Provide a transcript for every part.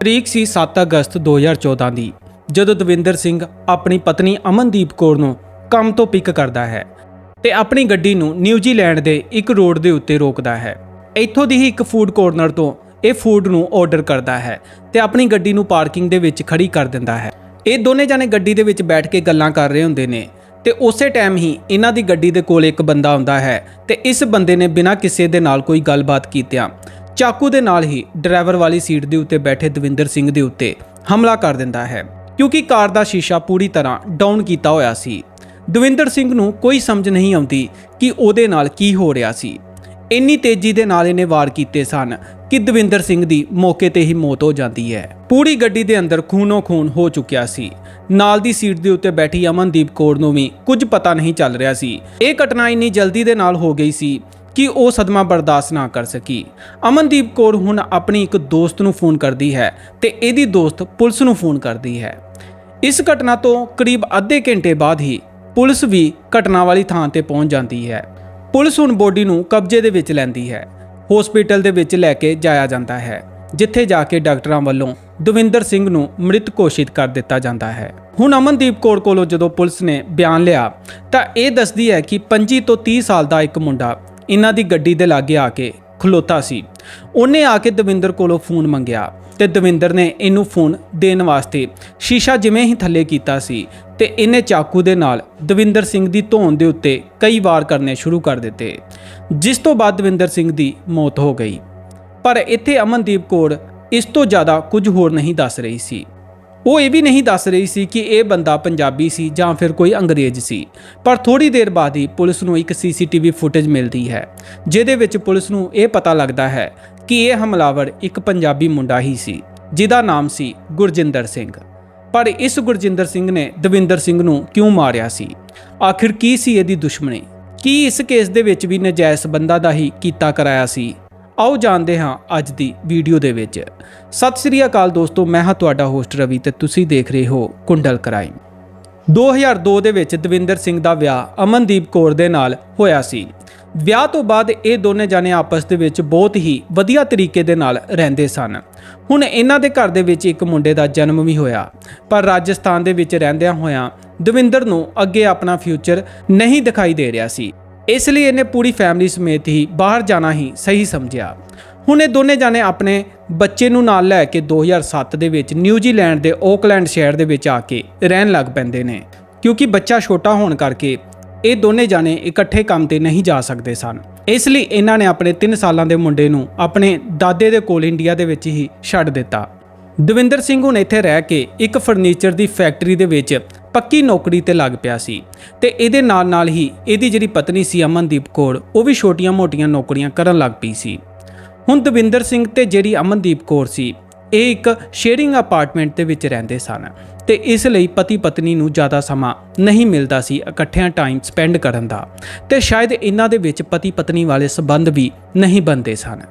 ਤਰੀਕ ਸੀ 7 ਅਗਸਤ 2014 ਦੀ, ਜਦੋਂ ਦਵਿੰਦਰ ਸਿੰਘ ਆਪਣੀ ਪਤਨੀ ਅਮਨਦੀਪ ਕੌਰ ਨੂੰ ਕੰਮ ਤੋਂ ਪਿਕ ਕਰਦਾ ਹੈ ਤੇ ਆਪਣੀ ਗੱਡੀ ਨੂੰ ਨਿਊਜ਼ੀਲੈਂਡ ਦੇ ਇੱਕ ਰੋਡ ਦੇ ਉੱਤੇ ਰੋਕਦਾ ਹੈ। ਇੱਥੋਂ ਦੀ ਹੀ ਇੱਕ ਫੂਡ ਕੋਰਨਰ ਤੋਂ ਇਹ ਫੂਡ ਨੂੰ ਆਰਡਰ ਕਰਦਾ ਹੈ ਤੇ ਆਪਣੀ ਗੱਡੀ ਨੂੰ ਪਾਰਕਿੰਗ ਦੇ ਵਿੱਚ ਖੜੀ ਕਰ ਦਿੰਦਾ ਹੈ। ਇਹ ਦੋਨੇ ਜਾਣੇ ਗੱਡੀ ਦੇ ਵਿੱਚ ਬੈਠ ਕੇ ਗੱਲਾਂ ਕਰ ਰਹੇ ਹੁੰਦੇ ਨੇ ਤੇ ਉਸੇ ਟਾਈਮ ਹੀ ਇਹਨਾਂ ਦੀ ਗੱਡੀ ਦੇ ਕੋਲ ਇੱਕ ਬੰਦਾ ਆਉਂਦਾ ਹੈ ਤੇ ਇਸ ਬੰਦੇ ਨੇ ਬਿਨਾਂ ਕਿਸੇ ਦੇ ਨਾਲ ਕੋਈ ਗੱਲਬਾਤ ਕੀਤਿਆਂ ਚਾਕੂ ਦੇ ਨਾਲ ਹੀ ਡਰਾਈਵਰ ਵਾਲੀ ਸੀਟ ਦੇ ਉੱਤੇ ਬੈਠੇ ਦਵਿੰਦਰ ਸਿੰਘ ਦੇ ਉੱਤੇ ਹਮਲਾ ਕਰ ਦਿੰਦਾ ਹੈ, ਕਿਉਂਕਿ ਕਾਰ ਦਾ ਸ਼ੀਸ਼ਾ ਪੂਰੀ ਤਰ੍ਹਾਂ ਡਾਊਨ ਕੀਤਾ ਹੋਇਆ ਸੀ। ਦਵਿੰਦਰ ਸਿੰਘ ਨੂੰ ਕੋਈ ਸਮਝ ਨਹੀਂ ਆਉਂਦੀ ਕਿ ਉਹਦੇ ਨਾਲ ਕੀ ਹੋ ਰਿਹਾ ਸੀ। ਇੰਨੀ ਤੇਜ਼ੀ ਦੇ ਨਾਲ ਇਹਨੇ ਵਾਰ ਕੀਤੇ ਸਨ ਕਿ ਦਵਿੰਦਰ ਸਿੰਘ ਦੀ ਮੌਕੇ ਤੇ ਹੀ ਮੌਤ ਹੋ ਜਾਂਦੀ ਹੈ। ਪੂਰੀ ਗੱਡੀ ਦੇ ਅੰਦਰ ਖੂਨੋ ਖੂਨ ਹੋ ਚੁੱਕਿਆ ਸੀ। ਨਾਲ ਦੀ ਸੀਟ ਦੇ ਉੱਤੇ ਬੈਠੀ ਅਮਨਦੀਪ ਕੌਰ ਨੂੰ ਵੀ ਕੁਝ ਪਤਾ ਨਹੀਂ ਚੱਲ ਰਿਹਾ ਸੀ। ਇਹ ਘਟਨਾ ਇੰਨੀ ਜਲਦੀ ਦੇ ਨਾਲ ਹੋ ਗਈ ਸੀ ਕਿ ਉਹ ਸਦਮਾ ਬਰਦਾਸ਼ਤ ਨਾ ਕਰ ਸਕੀ। ਅਮਨਦੀਪ ਕੌਰ ਹੁਣ ਆਪਣੀ ਇੱਕ ਦੋਸਤ ਨੂੰ ਫੋਨ ਕਰਦੀ ਹੈ ਤੇ ਇਹਦੀ ਦੋਸਤ ਪੁਲਿਸ ਨੂੰ ਫੋਨ ਕਰਦੀ ਹੈ। ਇਸ ਘਟਨਾ ਤੋਂ ਕਰੀਬ ਅੱਧੇ ਘੰਟੇ ਬਾਅਦ ਹੀ ਪੁਲਿਸ ਵੀ ਘਟਨਾ ਵਾਲੀ ਥਾਂ ਤੇ ਪਹੁੰਚ ਜਾਂਦੀ ਹੈ। ਪੁਲਿਸ ਹੁਣ ਬੋਡੀ ਨੂੰ ਕਬਜ਼ੇ ਦੇ ਵਿੱਚ ਲੈਂਦੀ ਹੈ। ਹਸਪੀਟਲ ਦੇ ਵਿੱਚ ਲੈ ਕੇ ਜਾਇਆ ਜਾਂਦਾ ਹੈ, ਜਿੱਥੇ ਜਾ ਕੇ ਡਾਕਟਰਾਂ ਵੱਲੋਂ ਦਵਿੰਦਰ ਸਿੰਘ ਨੂੰ ਮ੍ਰਿਤ ਘੋਸ਼ਿਤ ਕਰ ਦਿੱਤਾ ਜਾਂਦਾ ਹੈ। ਹੁਣ ਅਮਨਦੀਪ ਕੌਰ ਕੋਲੋਂ ਜਦੋਂ ਪੁਲਿਸ ਨੇ ਬਿਆਨ ਲਿਆ, ਤਾਂ ਇਹ ਦੱਸਦੀ ਹੈ ਕਿ 25 ਤੋਂ 30 ਸਾਲ ਦਾ ਇੱਕ ਮੁੰਡਾ ਇਹਨਾਂ ਦੀ ਗੱਡੀ ਦੇ ਲਾਗੇ ਆ ਕੇ ਖਲੋਤਾ ਸੀ। ਉਹਨੇ ਆ ਕੇ ਦਵਿੰਦਰ ਕੋਲੋਂ ਫੋਨ ਮੰਗਿਆ ਤੇ ਦਵਿੰਦਰ ਨੇ ਇਹਨੂੰ ਫੋਨ ਦੇਣ ਵਾਸਤੇ ਸ਼ੀਸ਼ਾ ਜਿਵੇਂ ਹੀ ਥੱਲੇ ਕੀਤਾ ਸੀ ਤੇ ਇਹਨੇ ਚਾਕੂ ਦੇ ਨਾਲ ਦਵਿੰਦਰ ਸਿੰਘ ਦੀ ਧੌਣ ਦੇ ਉੱਤੇ ਕਈ ਵਾਰ ਕਰਨੇ ਸ਼ੁਰੂ ਕਰ ਦਿੱਤੇ, ਜਿਸ ਤੋਂ ਬਾਅਦ ਦਵਿੰਦਰ ਸਿੰਘ ਦੀ ਮੌਤ ਹੋ ਗਈ। ਪਰ ਇੱਥੇ ਅਮਨਦੀਪ ਕੌਰ ਇਸ ਤੋਂ ਜ਼ਿਆਦਾ ਕੁਝ ਹੋਰ ਨਹੀਂ ਦੱਸ ਰਹੀ ਸੀ। ਉਹ ਇਹ ਵੀ ਨਹੀਂ ਦੱਸ ਰਹੀ ਸੀ ਕਿ ਇਹ ਬੰਦਾ ਪੰਜਾਬੀ ਸੀ ਜਾਂ ਫਿਰ ਕੋਈ ਅੰਗਰੇਜ਼ ਸੀ, ਪਰ ਥੋੜੀ ਦੇਰ ਬਾਅਦ ਹੀ ਪੁਲਿਸ ਨੂੰ ਇੱਕ ਸੀਸੀਟੀਵੀ ਫੁਟੇਜ ਮਿਲਦੀ ਹੈ, ਜਿਹਦੇ ਵਿੱਚ ਪੁਲਿਸ ਨੂੰ ਇਹ ਪਤਾ ਲੱਗਦਾ ਹੈ ਕਿ ਇਹ ਹਮਲਾਵਰ ਇੱਕ ਪੰਜਾਬੀ ਮੁੰਡਾ ਹੀ ਸੀ, ਜਿਹਦਾ ਨਾਮ ਸੀ ਗੁਰਜਿੰਦਰ ਸਿੰਘ। ਪਰ ਇਸ ਗੁਰਜਿੰਦਰ ਸਿੰਘ ਨੇ ਦਵਿੰਦਰ ਸਿੰਘ ਨੂੰ ਕਿਉਂ ਮਾਰਿਆ ਸੀ? ਆਖਿਰ ਕੀ ਸੀ ਇਹਦੀ ਦੁਸ਼ਮਣੀ? ਕੀ ਇਸ ਕੇਸ ਦੇ ਵਿੱਚ ਵੀ ਨਜਾਇਜ਼ ਬੰਦਾ ਦਾ ਹੀ ਕੀਤਾ ਕਰਾਇਆ ਸੀ? ਆਓ ਜਾਣਦੇ ਹਾਂ ਅੱਜ ਦੀ ਵੀਡੀਓ ਦੇ ਵਿੱਚ। ਸਤਿ ਸ੍ਰੀ ਅਕਾਲ ਦੋਸਤੋ, ਮੈਂ ਹਾਂ ਤੁਹਾਡਾ ਹੋਸਟ ਰਵੀ ਤੇ ਤੁਸੀਂ ਦੇਖ ਰਹੇ ਹੋ ਕੁੰਡਲ ਕ੍ਰਾਈਮ। 2002 ਦੇ ਵਿੱਚ ਦਵਿੰਦਰ ਸਿੰਘ ਦਾ ਵਿਆਹ ਅਮਨਦੀਪ ਕੌਰ ਦੇ ਨਾਲ ਹੋਇਆ ਸੀ। ਵਿਆਹ ਤੋਂ ਬਾਅਦ ਇਹ ਦੋਨੇ ਜਾਣੇ ਆਪਸ ਦੇ ਵਿੱਚ ਬਹੁਤ ਹੀ ਵਧੀਆ ਤਰੀਕੇ ਦੇ ਨਾਲ ਰਹਿੰਦੇ ਸਨ। ਹੁਣ ਇਹਨਾਂ ਦੇ ਘਰ ਦੇ ਵਿੱਚ ਇੱਕ ਮੁੰਡੇ ਦਾ ਜਨਮ ਵੀ ਹੋਇਆ। ਪਰ ਰਾਜਸਥਾਨ ਦੇ ਵਿੱਚ ਰਹਿੰਦਿਆਂ ਹੋਇਆਂ ਦਵਿੰਦਰ ਨੂੰ ਅੱਗੇ ਆਪਣਾ ਫਿਊਚਰ ਨਹੀਂ ਦਿਖਾਈ ਦੇ ਰਿਹਾ ਸੀ। ਇਸ ਲਈ ਇਹਨੇ ਪੂਰੀ ਫੈਮਿਲੀ ਸਮੇਤ ਹੀ ਬਾਹਰ ਜਾਣਾ ਹੀ ਸਹੀ ਸਮਝਿਆ। ਹੁਣ ਇਹ ਦੋਨੇ ਜਾਣੇ ਆਪਣੇ ਬੱਚੇ ਨੂੰ ਨਾਲ ਲੈ ਕੇ 2007 ਦੇ ਵਿੱਚ ਨਿਊਜ਼ੀਲੈਂਡ ਦੇ ਓਕਲੈਂਡ ਸ਼ਹਿਰ ਦੇ ਵਿੱਚ ਆ ਕੇ ਰਹਿਣ ਲੱਗ ਪੈਂਦੇ ਨੇ। ਕਿਉਂਕਿ ਬੱਚਾ ਛੋਟਾ ਹੋਣ ਕਰਕੇ ਇਹ ਦੋਨੇ ਜਾਣੇ ਇਕੱਠੇ ਕੰਮ ਤੇ ਨਹੀਂ ਜਾ ਸਕਦੇ ਸਨ। ਇਸ ਲਈ ਇਹਨਾਂ ਨੇ ਆਪਣੇ 3 ਸਾਲਾਂ ਦੇ ਮੁੰਡੇ ਨੂੰ ਆਪਣੇ ਦਾਦੇ ਦੇ ਕੋਲ ਇੰਡੀਆ ਦੇ ਵਿੱਚ ਹੀ ਛੱਡ ਦਿੱਤਾ। ਦਵਿੰਦਰ ਸਿੰਘ ਹੁਣ ਇੱਥੇ ਰਹਿ ਕੇ ਇੱਕ ਫਰਨੀਚਰ ਦੀ ਫੈਕਟਰੀ ਦੇ ਵਿੱਚ ਪੱਕੀ ਨੌਕਰੀ ਤੇ ਲੱਗ ਪਿਆ ਸੀ ਤੇ ਇਹਦੇ ਨਾਲ ਨਾਲ ਹੀ ਇਹਦੀ ਜਿਹੜੀ ਪਤਨੀ ਸੀ ਅਮਨਦੀਪ ਕੌਰ, ਉਹ ਵੀ ਛੋਟੀਆਂ-ਮੋਟੀਆਂ ਨੌਕਰੀਆਂ ਕਰਨ ਲੱਗ ਪਈ ਸੀ। ਹੁਣ ਦਵਿੰਦਰ ਸਿੰਘ ਤੇ ਜਿਹੜੀ ਅਮਨਦੀਪ ਕੌਰ ਸੀ, ਇਹ ਇੱਕ ਸ਼ੇਅਰਿੰਗ ਅਪਾਰਟਮੈਂਟ ਦੇ ਵਿੱਚ ਰਹਿੰਦੇ ਸਨ। ਤੇ ਇਸ ਲਈ ਪਤੀ ਪਤਨੀ ਨੂੰ ਜ਼ਿਆਦਾ ਸਮਾਂ ਨਹੀਂ ਮਿਲਦਾ ਸੀ ਇਕੱਠਿਆਂ ਟਾਈਮ ਸਪੈਂਡ ਕਰਨ ਦਾ। ਤੇ ਸ਼ਾਇਦ ਇਹਨਾਂ ਦੇ ਵਿੱਚ ਪਤੀ ਪਤਨੀ ਵਾਲੇ ਸਬੰਧ ਵੀ ਨਹੀਂ ਬਣਦੇ ਸਨ।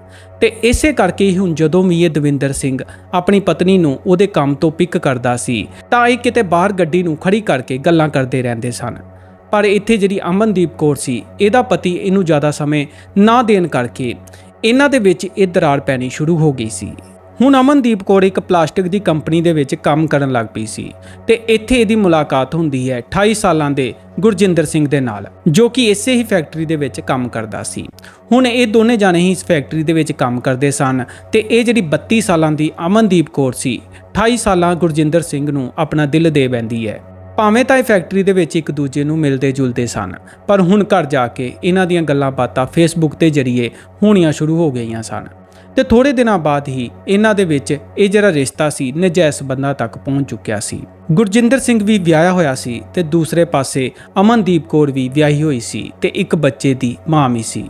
ਤੇ ਇਸੇ ਕਰਕੇ ਹੀ ਹੁਣ ਜਦੋਂ ਵੀ ਇਹ ਦਵਿੰਦਰ ਸਿੰਘ ਆਪਣੀ ਪਤਨੀ ਨੂੰ ਉਹਦੇ ਕੰਮ ਤੋਂ ਪਿਕ ਕਰਦਾ ਸੀ, ਤਾਂ ਇਹ ਕਿਤੇ ਬਾਹਰ ਗੱਡੀ ਨੂੰ ਖੜੀ ਕਰਕੇ ਗੱਲਾਂ ਕਰਦੇ ਰਹਿੰਦੇ ਸਨ। ਪਰ ਇੱਥੇ ਜਿਹੜੀ ਅਮਨਦੀਪ ਕੌਰ ਸੀ, ਇਹਦਾ ਪਤੀ ਇਹਨੂੰ ਜ਼ਿਆਦਾ ਸਮੇਂ ਨਾ ਦੇਣ ਕਰਕੇ ਇਹਨਾਂ ਦੇ ਵਿੱਚ ਇਹ ਦਰਾਰ ਪੈਣੀ ਸ਼ੁਰੂ ਹੋ ਗਈ ਸੀ। ਹੁਣ ਅਮਨਦੀਪ ਕੌਰ ਇੱਕ ਪਲਾਸਟਿਕ ਦੀ ਕੰਪਨੀ ਦੇ ਵਿੱਚ ਕੰਮ ਕਰਨ ਲੱਗ ਪਈ ਸੀ ਤੇ ਇੱਥੇ ਇਹਦੀ ਮੁਲਾਕਾਤ ਹੁੰਦੀ ਹੈ 28 ਸਾਲਾਂ ਦੇ ਗੁਰਜਿੰਦਰ ਸਿੰਘ ਦੇ ਨਾਲ, ਜੋ ਕਿ ਇਸੇ ਹੀ ਫੈਕਟਰੀ ਦੇ ਵਿੱਚ ਕੰਮ ਕਰਦਾ ਸੀ। ਹੁਣ ਇਹ ਦੋਨੇ ਜਾਣੇ ਹੀ ਇਸ ਫੈਕਟਰੀ ਦੇ ਵਿੱਚ ਕੰਮ ਕਰਦੇ ਸਨ ਤੇ ਇਹ ਜਿਹੜੀ 32 ਸਾਲਾਂ ਦੀ ਅਮਨਦੀਪ ਕੌਰ ਸੀ 28 ਸਾਲਾਂ ਗੁਰਜਿੰਦਰ ਸਿੰਘ ਨੂੰ ਆਪਣਾ ਦਿਲ ਦੇ ਬੈਂਦੀ ਹੈ। ਭਾਵੇਂ ਤਾਂ ਇਹ ਫੈਕਟਰੀ ਦੇ ਵਿੱਚ ਇੱਕ ਦੂਜੇ ਨੂੰ ਮਿਲਦੇ ਜੁਲਦੇ ਸਨ, ਪਰ ਹੁਣ ਘਰ ਜਾ ਕੇ ਇਹਨਾਂ ਦੀਆਂ ਗੱਲਾਂ ਬਾਤਾਂ ਫੇਸਬੁੱਕ ਤੇ ਜਰੀਏ ਹੋਣੀਆਂ ਸ਼ੁਰੂ ਹੋ ਗਈਆਂ ਸਨ। ਤੇ ਥੋੜੇ ਦਿਨਾਂ ਬਾਅਦ ਹੀ ਇਹਨਾਂ ਦੇ ਵਿੱਚ ਇਹ ਜਿਹੜਾ ਰਿਸ਼ਤਾ ਸੀ, ਨਜਾਇਜ਼ ਬੰਦਾ ਤੱਕ ਪਹੁੰਚ ਚੁੱਕਿਆ ਸੀ। ਗੁਰਜਿੰਦਰ ਸਿੰਘ ਵੀ ਵਿਆਹਿਆ ਹੋਇਆ ਸੀ ਤੇ ਦੂਸਰੇ ਪਾਸੇ ਅਮਨਦੀਪ ਕੌਰ ਵੀ ਵਿਆਹੀ ਹੋਈ ਸੀ ਤੇ ਇੱਕ ਬੱਚੇ ਦੀ ਮਾਂ ਵੀ ਸੀ।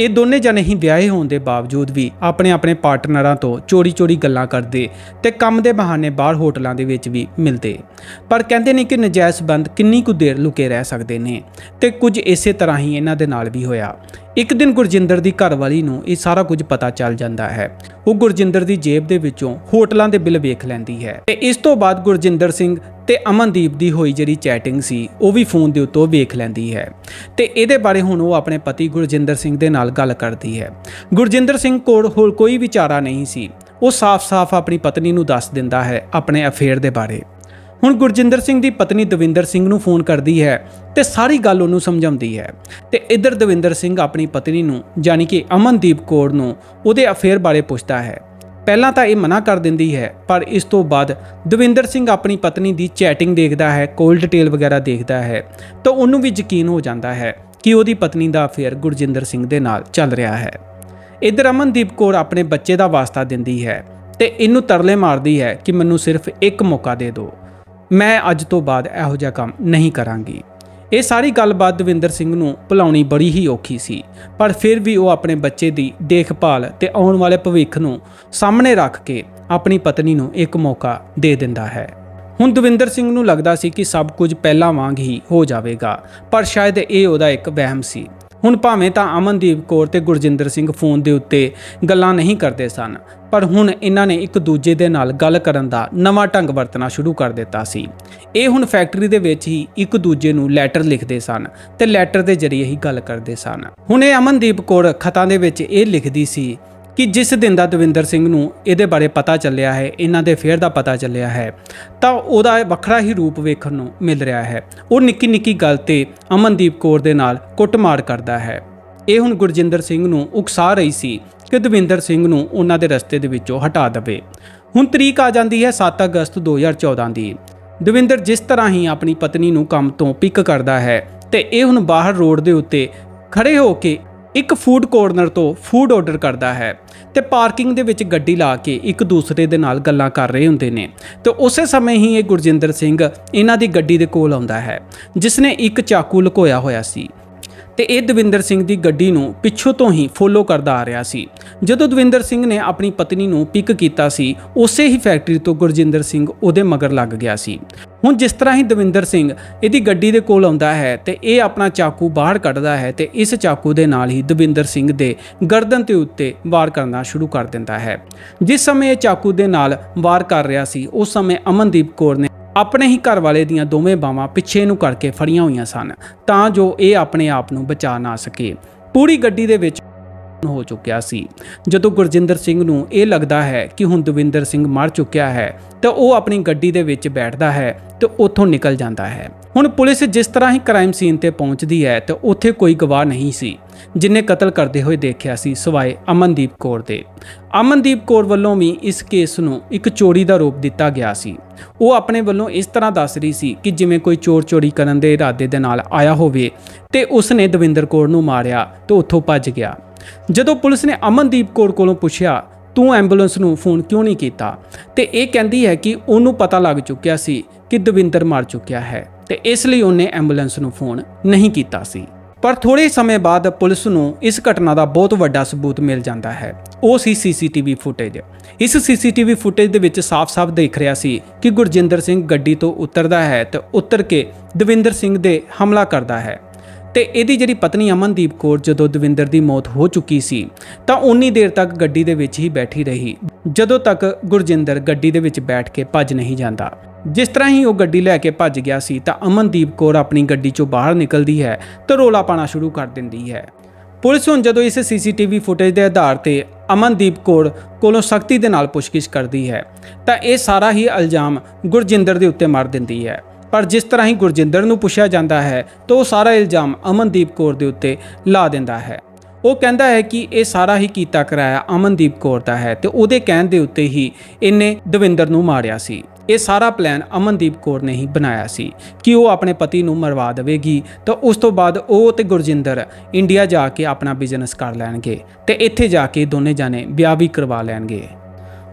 ਇਹ ਦੋਨੇ ਜਣੇ ਹੀ ਵਿਆਹੇ ਹੋਣ ਦੇ ਬਾਵਜੂਦ ਵੀ ਆਪਣੇ ਆਪਣੇ ਪਾਰਟਨਰਾਂ ਤੋਂ ਚੋਰੀ-ਚੋਰੀ ਗੱਲਾਂ ਕਰਦੇ ਤੇ ਕੰਮ ਦੇ ਬਹਾਨੇ ਬਾਹਰ ਹੋਟਲਾਂ ਦੇ ਵਿੱਚ ਵੀ ਮਿਲਦੇ। ਪਰ ਕਹਿੰਦੇ ਨੇ ਕਿ ਨਜਾਇਜ਼ ਬੰਦ ਕਿੰਨੀ ਕੁ ਦੇਰ ਲੁਕੇ ਰਹਿ ਸਕਦੇ ਨੇ ਤੇ ਕੁਝ ਇਸੇ ਤਰ੍ਹਾਂ ਹੀ ਇਹਨਾਂ ਦੇ ਨਾਲ ਵੀ ਹੋਇਆ। ਇੱਕ ਦਿਨ ਗੁਰਜਿੰਦਰ ਦੀ ਘਰਵਾਲੀ ਨੂੰ ਇਹ ਸਾਰਾ ਕੁਝ ਪਤਾ ਚੱਲ ਜਾਂਦਾ ਹੈ। ਉਹ ਗੁਰਜਿੰਦਰ ਦੀ ਜੇਬ ਦੇ ਵਿੱਚੋਂ ਹੋਟਲਾਂ ਦੇ ਬਿੱਲ ਵੇਖ ਲੈਂਦੀ ਹੈ ਤੇ ਇਸ ਤੋਂ ਬਾਅਦ ਗੁਰਜਿੰਦਰ ਸਿੰਘ ਤੇ ਅਮਨਦੀਪ ਦੀ ਹੋਈ ਜਿਹੜੀ ਚੈਟਿੰਗ ਸੀ, ਉਹ ਵੀ ਫੋਨ ਦੇ ਉੱਤੋਂ ਵੇਖ ਲੈਂਦੀ ਹੈ। ਤੇ ਇਹਦੇ ਬਾਰੇ ਹੁਣ ਉਹ ਆਪਣੇ ਪਤੀ ਗੁਰਜਿੰਦਰ ਸਿੰਘ ਦੇ ਨਾਲ ਗੱਲ ਕਰਦੀ ਹੈ। ਗੁਰਜਿੰਦਰ ਸਿੰਘ ਕੋਲ ਹੋਰ ਕੋਈ ਵਿਚਾਰਾ ਨਹੀਂ ਸੀ। ਉਹ ਸਾਫ਼-ਸਾਫ਼ ਆਪਣੀ ਪਤਨੀ ਨੂੰ ਦੱਸ ਦਿੰਦਾ ਹੈ ਆਪਣੇ ਅਫੇਅਰ ਦੇ ਬਾਰੇ। ਹੁਣ ਗੁਰਜਿੰਦਰ ਸਿੰਘ ਦੀ ਪਤਨੀ ਦਵਿੰਦਰ ਸਿੰਘ ਨੂੰ ਫੋਨ ਕਰਦੀ ਹੈ ਤੇ ਸਾਰੀ ਗੱਲ ਉਹਨੂੰ ਸਮਝਾਉਂਦੀ ਹੈ। ਤੇ ਇੱਧਰ ਦਵਿੰਦਰ ਸਿੰਘ ਆਪਣੀ ਪਤਨੀ ਨੂੰ, ਯਾਨੀ ਕਿ ਅਮਨਦੀਪ ਕੌਰ ਨੂੰ ਉਹਦੇ ਅਫੇਅਰ ਬਾਰੇ ਪੁੱਛਦਾ ਹੈ। ਪਹਿਲਾਂ ਤਾਂ ਇਹ ਮਨਾ ਕਰ ਦਿੰਦੀ ਹੈ, ਪਰ ਇਸ ਤੋਂ ਬਾਅਦ ਦਵਿੰਦਰ ਸਿੰਘ ਆਪਣੀ ਪਤਨੀ ਦੀ ਚੈਟਿੰਗ ਦੇਖਦਾ ਹੈ ਕੋਲ ਡਿਟੇਲ ਵਗੈਰਾ ਦੇਖਦਾ ਹੈ, ਤਾਂ ਉਹਨੂੰ ਵੀ ਯਕੀਨ ਹੋ ਜਾਂਦਾ ਹੈ ਕਿ ਉਹਦੀ ਪਤਨੀ ਦਾ ਅਫੇਅਰ ਗੁਰਜਿੰਦਰ ਸਿੰਘ ਦੇ ਨਾਲ ਚੱਲ ਰਿਹਾ ਹੈ। ਇੱਧਰ ਅਮਨਦੀਪ ਕੌਰ ਆਪਣੇ ਬੱਚੇ ਦਾ ਵਾਸਤਾ ਦਿੰਦੀ ਹੈ ਤੇ ਇਹਨੂੰ ਤਰਲੇ ਮਾਰਦੀ ਹੈ ਕਿ ਮੈਨੂੰ ਸਿਰਫ ਇੱਕ ਮੌਕਾ ਦੇ ਦਿਓ। ਮੈਂ ਅੱਜ ਤੋਂ ਬਾਅਦ ਇਹੋ ਜਿਹਾ ਕੰਮ ਨਹੀਂ ਕਰਾਂਗੀ। ਇਹ ਸਾਰੀ ਗੱਲਬਾਤ ਦਵਿੰਦਰ ਸਿੰਘ ਨੂੰ ਭੁਲਾਉਣੀ ਬੜੀ ਹੀ ਔਖੀ ਸੀ, ਪਰ ਫਿਰ ਵੀ ਉਹ ਆਪਣੇ ਬੱਚੇ ਦੀ ਦੇਖਭਾਲ ਤੇ ਆਉਣ ਵਾਲੇ ਭਵਿੱਖ ਨੂੰ ਸਾਹਮਣੇ ਰੱਖ ਕੇ ਆਪਣੀ ਪਤਨੀ ਨੂੰ ਇੱਕ ਮੌਕਾ ਦੇ ਦਿੰਦਾ ਹੈ। ਹੁਣ ਦਵਿੰਦਰ ਸਿੰਘ ਨੂੰ ਲੱਗਦਾ ਸੀ ਕਿ ਸਭ ਕੁਝ ਪਹਿਲਾਂ ਵਾਂਗ ਹੀ ਹੋ ਜਾਵੇਗਾ, ਪਰ ਸ਼ਾਇਦ ਇਹ ਉਹਦਾ ਇੱਕ ਵਹਿਮ ਸੀ। ਹੁਣ ਭਾਵੇਂ ਤਾਂ ਅਮਨਦੀਪ ਕੌਰ ਤੇ ਗੁਰਜਿੰਦਰ ਸਿੰਘ ਫੋਨ ਦੇ ਉੱਤੇ ਗੱਲਾਂ ਨਹੀਂ ਕਰਦੇ ਸਨ, ਪਰ ਹੁਣ ਇਹਨਾਂ ਨੇ ਇੱਕ ਦੂਜੇ ਦੇ ਨਾਲ ਗੱਲ ਕਰਨ ਦਾ ਨਵਾਂ ਢੰਗ ਵਰਤਣਾ ਸ਼ੁਰੂ ਕਰ ਦਿੱਤਾ ਸੀ। ਇਹ ਹੁਣ ਫੈਕਟਰੀ ਦੇ ਵਿੱਚ ਹੀ ਇੱਕ ਦੂਜੇ ਨੂੰ ਲੈਟਰ ਲਿਖਦੇ ਸਨ ਤੇ ਲੈਟਰ ਦੇ ਜ਼ਰੀਏ ਹੀ ਗੱਲ ਕਰਦੇ ਸਨ। ਹੁਣ ਇਹ ਅਮਨਦੀਪ ਕੌਰ ਖਤਾਂ ਦੇ ਵਿੱਚ ਇਹ ਲਿਖਦੀ ਸੀ ਕਿ ਜਿਸ ਦਿਨ ਦਾ ਦਵਿੰਦਰ ਸਿੰਘ ਨੂੰ ਇਹਦੇ ਬਾਰੇ ਪਤਾ ਚੱਲਿਆ ਹੈ, ਇਹਨਾਂ ਦੇ ਫੇਰ ਦਾ ਪਤਾ ਚੱਲਿਆ ਹੈ, ਤਾਂ ਉਹਦਾ ਵੱਖਰਾ ਹੀ ਰੂਪ ਵੇਖਣ ਨੂੰ ਮਿਲ ਰਿਹਾ ਹੈ। ਉਹ ਨਿੱਕੀ ਨਿੱਕੀ ਗੱਲ ਤੇ ਅਮਨਦੀਪ ਕੌਰ ਦੇ ਨਾਲ ਕੁੱਟਮਾਰ ਕਰਦਾ ਹੈ। ਇਹ ਹੁਣ ਗੁਰਜਿੰਦਰ ਸਿੰਘ ਨੂੰ ਉਕਸਾ ਰਹੀ ਸੀ ਕਿ ਦਵਿੰਦਰ ਸਿੰਘ ਨੂੰ ਉਹਨਾਂ ਦੇ ਰਸਤੇ ਦੇ ਵਿੱਚੋਂ ਹਟਾ ਦੇਵੇ। ਹੁਣ ਤਰੀਕ ਆ ਜਾਂਦੀ ਹੈ 7 ਅਗਸਤ 2014 ਦੀ। ਦਵਿੰਦਰ ਜਿਸ ਤਰ੍ਹਾਂ ਹੀ ਆਪਣੀ ਪਤਨੀ ਨੂੰ ਕੰਮ ਤੋਂ ਪਿਕ ਕਰਦਾ ਹੈ ਤੇ ਇਹ ਹੁਣ ਬਾਹਰ ਰੋਡ ਦੇ ਉੱਤੇ ਖੜੇ ਹੋ ਕੇ ਇੱਕ ਫੂਡ ਕੋਰਨਰ ਤੋਂ ਫੂਡ ਆਰਡਰ ਕਰਦਾ ਹੈ ਤੇ ਪਾਰਕਿੰਗ ਦੇ ਵਿੱਚ ਗੱਡੀ ਲਾ ਕੇ ਇੱਕ ਦੂਸਰੇ ਦੇ ਨਾਲ ਗੱਲਾਂ ਕਰ ਰਹੇ ਹੁੰਦੇ ਨੇ। ਤੇ ਉਸੇ ਸਮੇਂ ਹੀ ਇਹ ਗੁਰਜਿੰਦਰ ਸਿੰਘ ਇਹਨਾਂ ਦੀ ਗੱਡੀ ਦੇ ਕੋਲ ਆਉਂਦਾ ਹੈ, ਜਿਸ ਨੇ ਇੱਕ ਚਾਕੂ ਲੁਕੋਇਆ ਹੋਇਆ ਸੀ। ਤੇ ਇਹ ਦਵਿੰਦਰ ਸਿੰਘ ਦੀ ਗੱਡੀ ਨੂੰ ਪਿੱਛੋਂ ਤੋਂ ਹੀ ਫੋਲੋ ਕਰਦਾ ਆ ਰਿਹਾ ਸੀ। ਜਦੋਂ ਦਵਿੰਦਰ ਸਿੰਘ ਨੇ ਆਪਣੀ ਪਤਨੀ ਨੂੰ ਪਿਕ ਕੀਤਾ ਸੀ, ਉਸੇ ਹੀ ਫੈਕਟਰੀ ਤੋਂ ਗੁਰਜਿੰਦਰ ਸਿੰਘ ਉਹਦੇ ਮਗਰ ਲੱਗ ਗਿਆ ਸੀ। ਹੁਣ ਜਿਸ ਤਰ੍ਹਾਂ ਹੀ ਦਵਿੰਦਰ ਸਿੰਘ ਇਹਦੀ ਗੱਡੀ ਦੇ ਕੋਲ ਆਉਂਦਾ ਹੈ ਤੇ ਇਹ ਆਪਣਾ ਚਾਕੂ ਬਾਹਰ ਕੱਢਦਾ ਹੈ ਤੇ ਇਸ ਚਾਕੂ ਦੇ ਨਾਲ ਹੀ ਦਵਿੰਦਰ ਸਿੰਘ ਦੇ ਗਰਦਨ ਤੇ ਉੱਤੇ ਵਾਰ ਕਰਨਾ ਸ਼ੁਰੂ ਕਰ ਦਿੰਦਾ ਹੈ। ਜਿਸ ਸਮੇਂ ਇਹ ਚਾਕੂ ਦੇ ਨਾਲ ਵਾਰ ਕਰ ਰਿਹਾ ਸੀ, ਉਸ ਸਮੇਂ ਅਮਨਦੀਪ ਕੌਰ ਨੇ ਆਪਣੇ ਹੀ ਘਰ ਵਾਲੇ ਦੀਆਂ ਦੋਵੇਂ ਬਾਹਾਂ ਪਿੱਛੇ ਨੂੰ ਕਰਕੇ ਫੜੀਆਂ ਹੋਈਆਂ ਸਨ ਤਾਂ ਜੋ ਇਹ ਆਪਣੇ ਆਪ ਨੂੰ ਬਚਾ ਨਾ ਸਕੇ। ਪੂਰੀ ਗੱਡੀ ਦੇ ਵਿੱਚ ਹੋ ਚੁੱਕਿਆ ਸੀ। ਜਦੋਂ ਗੁਰਜਿੰਦਰ ਸਿੰਘ ਨੂੰ ਇਹ ਲੱਗਦਾ ਹੈ ਕਿ ਹੁਣ ਦਵਿੰਦਰ ਸਿੰਘ ਮਰ ਚੁੱਕਿਆ ਹੈ, ਤਾਂ ਉਹ ਆਪਣੀ ਗੱਡੀ ਦੇ ਵਿੱਚ ਬੈਠਦਾ ਹੈ ਤੇ ਉੱਥੋਂ ਨਿਕਲ ਜਾਂਦਾ ਹੈ। ਹੁਣ ਪੁਲਿਸ ਜਿਸ ਤਰ੍ਹਾਂ ਹੀ ਕ੍ਰਾਈਮ ਸੀਨ ਤੇ ਪਹੁੰਚਦੀ ਹੈ, ਤੇ ਉੱਥੇ ਕੋਈ ਗਵਾਹ ਨਹੀਂ ਸੀ, ਜਿਨੇ ਕਤਲ ਕਰਦੇ ਹੋਏ ਦੇਖਿਆ ਸੀ ਸਵਾਏ ਅਮਨਦੀਪ ਕੌਰ ਦੇ। ਅਮਨਦੀਪ ਕੌਰ ਵੱਲੋਂ ਵੀ ਇਸ ਕੇਸ ਨੂੰ ਇੱਕ ਚੋਰੀ ਦਾ ਰੂਪ ਦਿੱਤਾ ਗਿਆ ਸੀ। ਉਹ ਆਪਣੇ ਵੱਲੋਂ ਇਸ ਤਰ੍ਹਾਂ ਦੱਸ ਰਹੀ ਸੀ ਕਿ ਜਿਵੇਂ ਕੋਈ ਚੋਰ ਚੋਰੀ ਕਰਨ ਦੇ ਇਰਾਦੇ ਦੇ ਨਾਲ ਆਇਆ ਹੋਵੇ, ਤੇ ਉਸ ਨੇ ਦਵਿੰਦਰ ਕੌਰ ਨੂੰ ਮਾਰਿਆ ਤੇ ਉੱਥੋਂ ਭੱਜ ਗਿਆ। ਜਦੋਂ ਪੁਲਿਸ ਨੇ ਅਮਨਦੀਪ ਕੌਰ ਕੋਲੋਂ ਪੁੱਛਿਆ, ਤੂੰ ਐਂਬੂਲੈਂਸ ਨੂੰ ਫੋਨ ਕਿਉਂ ਨਹੀਂ ਕੀਤਾ? ਤੇ ਇਹ ਕਹਿੰਦੀ ਹੈ ਕਿ ਉਹਨੂੰ ਪਤਾ ਲੱਗ ਚੁੱਕਿਆ ਸੀ ਕਿ ਦਵਿੰਦਰ ਮਰ ਚੁੱਕਿਆ ਹੈ ਤੇ ਇਸ ਲਈ ਉਹਨੇ ਐਂਬੂਲੈਂਸ ਨੂੰ ਫੋਨ ਨਹੀਂ ਕੀਤਾ ਸੀ। ਪਰ ਥੋੜੇ ਸਮੇਂ ਬਾਅਦ ਪੁਲਿਸ ਨੂੰ ਇਸ ਘਟਨਾ ਦਾ ਬਹੁਤ ਵੱਡਾ ਸਬੂਤ ਮਿਲ ਜਾਂਦਾ ਹੈ। ਉਹ ਸੀ ਸੀਸੀਟੀਵੀ ਫੁਟੇਜ। ਇਸ ਸੀਸੀਟੀਵੀ ਫੁਟੇਜ ਦੇ ਵਿੱਚ ਸਾਫ਼-ਸਾਫ਼ ਦੇਖ ਰਿਹਾ ਸੀ ਕਿ ਗੁਰਜਿੰਦਰ ਸਿੰਘ ਗੱਡੀ ਤੋਂ ਉਤਰਦਾ ਹੈ ਤੇ ਉਤਰ ਕੇ ਦਵਿੰਦਰ ਸਿੰਘ ਦੇ ਹਮਲਾ ਕਰਦਾ ਹੈ। ਤੇ ਇਹਦੀ ਜਿਹੜੀ ਪਤਨੀ ਅਮਨਦੀਪ ਕੌਰ ਜਦੋਂ ਦਵਿੰਦਰ ਦੀ ਮੌਤ ਹੋ ਚੁੱਕੀ ਸੀ, ਤਾਂ ਉਨੀ ਦੇਰ ਤੱਕ ਗੱਡੀ ਦੇ ਵਿੱਚ ਹੀ ਬੈਠੀ ਰਹੀ। ਜਦੋਂ ਤੱਕ ਗੁਰਜਿੰਦਰ ਗੱਡੀ ਦੇ ਵਿੱਚ ਬੈਠ ਕੇ ਭੱਜ ਨਹੀਂ ਜਾਂਦਾ। ਜਿਸ ਤਰ੍ਹਾਂ ਹੀ ਉਹ ਗੱਡੀ ਲੈ ਕੇ ਭੱਜ ਗਿਆ ਸੀ, ਤਾਂ ਅਮਨਦੀਪ ਕੌਰ ਆਪਣੀ ਗੱਡੀ ਚੋਂ ਬਾਹਰ ਨਿਕਲਦੀ ਹੈ ਤੇ ਰੋਲਾ ਪਾਣਾ ਸ਼ੁਰੂ ਕਰ ਦਿੰਦੀ ਹੈ। ਪੁਲਿਸ ਹੁਣ ਜਦੋਂ ਇਸ ਸੀਸੀਟੀਵੀ ਫੁਟੇਜ ਦੇ ਆਧਾਰ ਤੇ ਅਮਨਦੀਪ ਕੌਰ ਕੋਲੋਂ ਸਖਤੀ ਦੇ ਨਾਲ ਪੁੱਛਗਿੱਛ ਕਰਦੀ ਹੈ, ਤਾਂ ਇਹ ਸਾਰਾ ਹੀ ਇਲਜ਼ਾਮ ਗੁਰਜਿੰਦਰ ਦੇ ਉੱਤੇ ਮਾਰ ਦਿੰਦੀ ਹੈ। ਪਰ ਜਿਸ ਤਰ੍ਹਾਂ ਹੀ ਗੁਰਜਿੰਦਰ ਨੂੰ ਪੁੱਛਿਆ ਜਾਂਦਾ ਹੈ, ਤਾਂ ਉਹ ਸਾਰਾ ਇਲਜ਼ਾਮ ਅਮਨਦੀਪ ਕੌਰ ਦੇ ਉੱਤੇ ਲਾ ਦਿੰਦਾ ਹੈ। ਉਹ ਕਹਿੰਦਾ ਹੈ ਕਿ ਇਹ ਸਾਰਾ ਹੀ ਕੀਤਾ ਕਰਾਇਆ ਅਮਨਦੀਪ ਕੌਰ ਦਾ ਹੈ ਤੇ ਉਹਦੇ ਕਹਿਣ ਦੇ ਉੱਤੇ ਹੀ ਇਹਨੇ ਦਵਿੰਦਰ ਨੂੰ ਮਾਰਿਆ ਸੀ। ਇਹ ਸਾਰਾ ਪਲਾਨ ਅਮਨਦੀਪ ਕੌਰ ਨੇ ਹੀ ਬਣਾਇਆ ਸੀ ਕਿ ਉਹ ਆਪਣੇ ਪਤੀ ਨੂੰ ਮਰਵਾ ਦੇਵੇਗੀ, ਤਾਂ ਉਸ ਤੋਂ ਬਾਅਦ ਉਹ ਤੇ ਗੁਰਜਿੰਦਰ ਇੰਡੀਆ ਜਾ ਕੇ ਆਪਣਾ ਬਿਜ਼ਨਸ ਕਰ ਲੈਣਗੇ ਤੇ ਇੱਥੇ ਜਾ ਕੇ ਦੋਨੇ ਜਾਣੇ ਵਿਆਹ ਵੀ ਕਰਵਾ ਲੈਣਗੇ।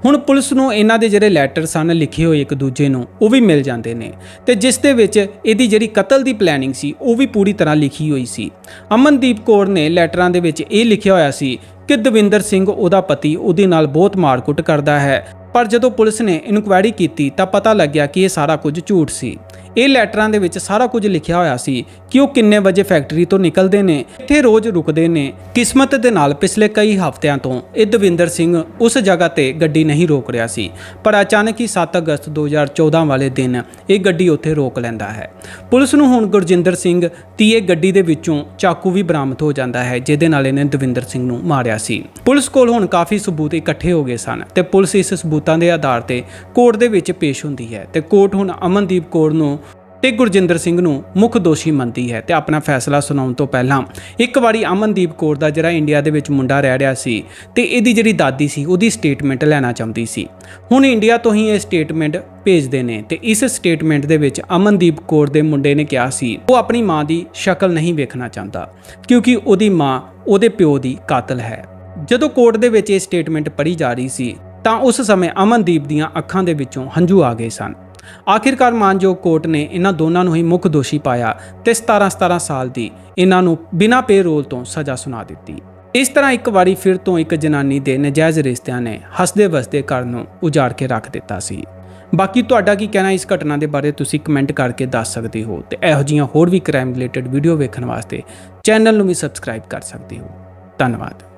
ਹੁਣ ਪੁਲਿਸ ਨੂੰ ਇਹਨਾਂ ਦੇ ਜਿਹੜੇ ਲੈਟਰ ਸਨ, ਲਿਖੇ ਹੋਏ ਇੱਕ ਦੂਜੇ ਨੂੰ, ਉਹ ਵੀ ਮਿਲ ਜਾਂਦੇ ਨੇ। ਤੇ ਜਿਸ ਦੇ ਵਿੱਚ ਇਹਦੀ ਜਿਹੜੀ ਕਤਲ ਦੀ ਪਲੈਨਿੰਗ ਸੀ, ਉਹ ਵੀ ਪੂਰੀ ਤਰ੍ਹਾਂ ਲਿਖੀ ਹੋਈ ਸੀ। ਅਮਨਦੀਪ ਕੌਰ ਨੇ ਲੈਟਰਾਂ ਦੇ ਵਿੱਚ ਇਹ ਲਿਖਿਆ ਹੋਇਆ ਸੀ ਕਿ ਦਵਿੰਦਰ ਸਿੰਘ ਉਹਦਾ ਪਤੀ ਉਹਦੇ ਨਾਲ ਬਹੁਤ ਮਾਰਕੁੱਟ ਕਰਦਾ ਹੈ। ਪਰ ਜਦੋਂ ਪੁਲਿਸ ਨੇ ਇਨਕੁਆਇਰੀ ਕੀਤੀ ਤਾਂ ਪਤਾ ਲੱਗਿਆ ਕਿ ਇਹ ਸਾਰਾ ਕੁਝ ਝੂਠ ਸੀ। ਇਹ ਲੈਟਰਾਂ ਦੇ ਵਿੱਚ ਸਾਰਾ ਕੁਝ ਲਿਖਿਆ ਹੋਇਆ ਸੀ ਕਿ ਉਹ ਕਿੰਨੇ ਵਜੇ ਫੈਕਟਰੀ ਤੋਂ ਨਿਕਲਦੇ ਨੇ ਇੱਥੇ ਰੋਜ਼ ਰੁਕਦੇ ਨੇ, ਕਿਸਮਤ ਦੇ ਨਾਲ ਪਿਛਲੇ ਕਈ ਹਫ਼ਤਿਆਂ ਤੋਂ ਇਹ ਦਵਿੰਦਰ ਸਿੰਘ ਉਸ ਜਗ੍ਹਾ ਤੇ ਗੱਡੀ ਨਹੀਂ ਰੋਕ ਰਿਹਾ ਸੀ। ਪਰ ਅਚਾਨਕ ਹੀ 7 ਅਗਸਤ 2014 ਵਾਲੇ ਦਿਨ ਇਹ ਗੱਡੀ ਉੱਥੇ ਰੋਕ ਲੈਂਦਾ ਹੈ। ਪੁਲਿਸ ਨੂੰ ਹੁਣ ਗੁਰਜਿੰਦਰ ਸਿੰਘ ਤੀਏ ਗੱਡੀ ਦੇ ਵਿੱਚੋਂ ਚਾਕੂ ਵੀ ਬਰਾਮਦ ਹੋ ਜਾਂਦਾ ਹੈ, ਜਿਹਦੇ ਨਾਲ ਇਹਨੇ ਦਵਿੰਦਰ ਸਿੰਘ ਨੂੰ ਮਾਰਿਆ ਰਿਹਾ ਸੀ। ਪੁਲਿਸ ਕੋਲ ਹੁਣ ਕਾਫੀ ਸਬੂਤ ਇਕੱਠੇ ਹੋ ਗਏ ਸਨ ਤੇ ਪੁਲਿਸ ਇਸ ਸਬੂਤਾਂ ਦੇ ਆਧਾਰ ਤੇ ਕੋਰਟ ਦੇ ਵਿੱਚ ਪੇਸ਼ ਹੁੰਦੀ ਹੈ ਤੇ ਕੋਰਟ ਹੁਣ ਅਮਨਦੀਪ ਕੌਰ ਨੂੰ ਤੇ ਗੁਰਜਿੰਦਰ ਸਿੰਘ ਨੂੰ ਮੁੱਖ ਦੋਸ਼ੀ ਮੰਨਦੀ ਹੈ ਤੇ ਆਪਣਾ ਫੈਸਲਾ ਸੁਣਾਉਣ ਤੋਂ ਪਹਿਲਾਂ ਇੱਕ ਵਾਰੀ ਅਮਨਦੀਪ ਕੌਰ ਦਾ ਜਿਹੜਾ ਇੰਡੀਆ ਦੇ ਵਿੱਚ ਮੁੰਡਾ ਰਹਿ ਰਿਹਾ ਸੀ ਤੇ ਇਹਦੀ ਜਿਹੜੀ ਦਾਦੀ ਸੀ, ਉਹਦੀ ਸਟੇਟਮੈਂਟ ਲੈਣਾ ਚਾਹੁੰਦੀ ਸੀ। ਹੁਣ ਇੰਡੀਆ ਤੋਂ ਹੀ ਇਹ ਸਟੇਟਮੈਂਟ ਭੇਜਦੇ ਨੇ ਤੇ ਇਸ ਸਟੇਟਮੈਂਟ ਦੇ ਵਿੱਚ ਅਮਨਦੀਪ ਕੌਰ ਦੇ ਮੁੰਡੇ ਨੇ ਕਿਹਾ ਸੀ, ਉਹ ਆਪਣੀ ਮਾਂ ਦੀ ਸ਼ਕਲ ਨਹੀਂ ਵੇਖਣਾ ਚਾਹੁੰਦਾ, ਕਿਉਂਕਿ ਉਹਦੀ ਮਾਂ ਉਹਦੇ ਪਿਓ ਦੀ ਕਾਤਲ ਹੈ। ਜਦੋਂ ਕੋਰਟ ਦੇ ਵਿੱਚ ਇਹ ਸਟੇਟਮੈਂਟ ਪੜ੍ਹੀ ਜਾ ਰਹੀ ਸੀ, ਤਾਂ ਉਸ ਸਮੇਂ ਅਮਨਦੀਪ ਦੀਆਂ ਅੱਖਾਂ ਦੇ ਵਿੱਚੋਂ ਹੰਝੂ ਆ ਗਏ ਸਨ। ਆਖਿਰਕਾਰ ਮਾਨਯੋਗ ਕੋਰਟ ਨੇ ਇਹਨਾਂ ਦੋਨਾਂ ਨੂੰ ਹੀ ਮੁੱਖ ਦੋਸ਼ੀ ਪਾਇਆ ਤੇ 17-17 ਸਾਲ ਦੀ ਇਹਨਾਂ ਨੂੰ ਬਿਨਾਂ ਪੇ ਰੋਲ ਤੋਂ ਸਜ਼ਾ ਸੁਣਾ ਦਿੱਤੀ। ਇਸ ਤਰ੍ਹਾਂ ਇੱਕ ਵਾਰੀ ਫਿਰ ਤੋਂ ਇੱਕ ਜਨਾਨੀ ਦੇ ਨਜਾਇਜ਼ ਰਿਸ਼ਤਿਆਂ ਨੇ ਹੱਸਦੇ ਵਸਦੇ ਘਰ ਨੂੰ ਉਜਾੜ ਕੇ ਰੱਖ ਦਿੱਤਾ ਸੀ। ਬਾਕੀ ਤੁਹਾਡਾ ਕੀ ਕਹਿਣਾ ਇਸ ਘਟਨਾ ਦੇ ਬਾਰੇ ਤੁਸੀਂ ਕਮੈਂਟ ਕਰਕੇ ਦੱਸ ਸਕਦੇ ਹੋ ਤੇ ਇਹੋ ਜਿਹੀਆਂ ਹੋਰ ਵੀ ਕ੍ਰਾਈਮ ਰਿਲੇਟਡ ਵੀਡੀਓ ਵੇਖਣ ਵਾਸਤੇ ਚੈਨਲ ਨੂੰ ਵੀ ਸਬਸਕ੍ਰਾਈਬ ਕਰ ਸਕਦੇ ਹੋ। ਧੰਨਵਾਦ।